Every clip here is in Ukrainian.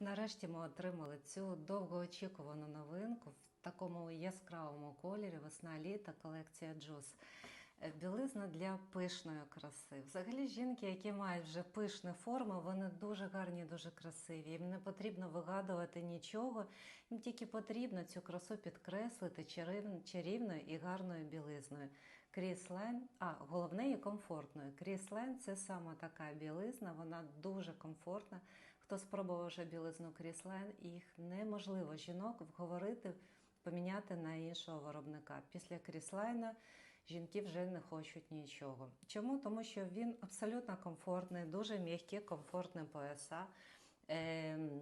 нарешті ми отримали цю довгоочікувану новинку в такому яскравому кольорі весна літа колекція Джус. Е, Білизна для пишної краси. Взагалі, жінки, які мають вже пишні форми, вони дуже гарні, дуже красиві. Їм не потрібно вигадувати нічого. Їм тільки потрібно цю красу підкреслити чарівною і гарною білизною. Кріслайн, а головне і комфортною. Кріслайн це саме така білизна, вона дуже комфортна. Хто спробував вже білизну Кріслайн, їх неможливо жінок вговорити, поміняти на іншого виробника. Після Кріслайна жінки вже не хочуть нічого. Чому? Тому що він абсолютно комфортний, дуже м'які, комфортні пояса. Ем,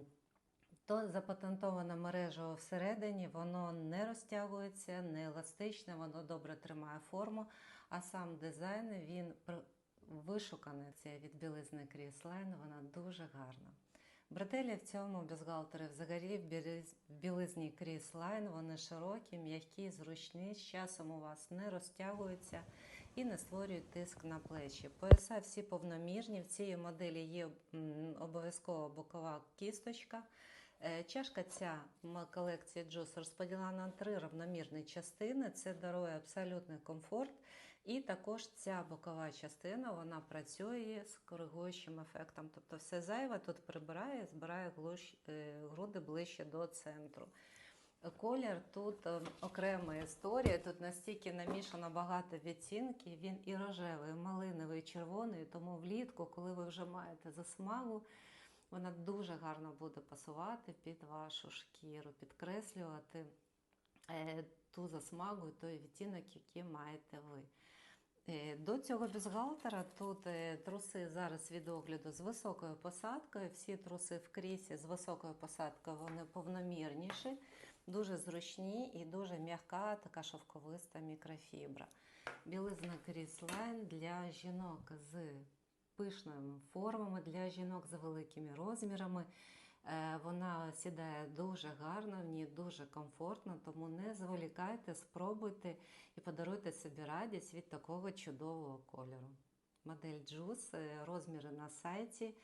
то запатентована мережа всередині, воно не розтягується, не еластичне, воно добре тримає форму, а сам дизайн він вишуканий це від білизни Кріслайн, вона дуже гарна. Бретелі в цьому бюстгальтері взагалі в білиз- в білизні Кріслайн, вони широкі, м'які, зручні, з часом у вас не розтягуються і не створюють тиск на плечі. Пояса всі повномірні, в цій моделі є обов'язково бокова кісточка. Е, Чашка ця колекції Джус розподілена на три рівномірні частини. Це дарує абсолютний комфорт. І також ця бокова частина вона працює з коригуючим ефектом. Тобто все зайве тут прибирає, збирає е, груди ближче до центру. Колір тут е, окрема історія. Тут настільки намішано багато відцінків. Він і рожевий, і малиновий, і червоний. Тому влітку, коли ви вже маєте засмагу, вона дуже гарно буде пасувати під вашу шкіру, підкреслювати е, ту засмагу той відтінок, який маєте ви. Е, До цього бюстгальтера тут е, труси зараз від огляду з високою посадкою. Всі труси в крісі з високою посадкою вони повномірніші, дуже зручні і дуже м'яка, така шовковиста мікрофібра. Білизна Кріслайн для жінок з пишними формами, для жінок з великими розмірами. Е, Вона сідає дуже гарно, в ній дуже комфортно, тому не зволікайте, спробуйте і подаруйте собі радість від такого чудового кольору. Модель Juice, е, розміри на сайті.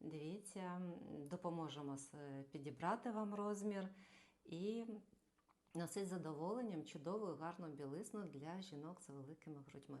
Дивіться, допоможемо підібрати вам розмір і носить задоволенням чудову гарну білизну для жінок з великими грудьми.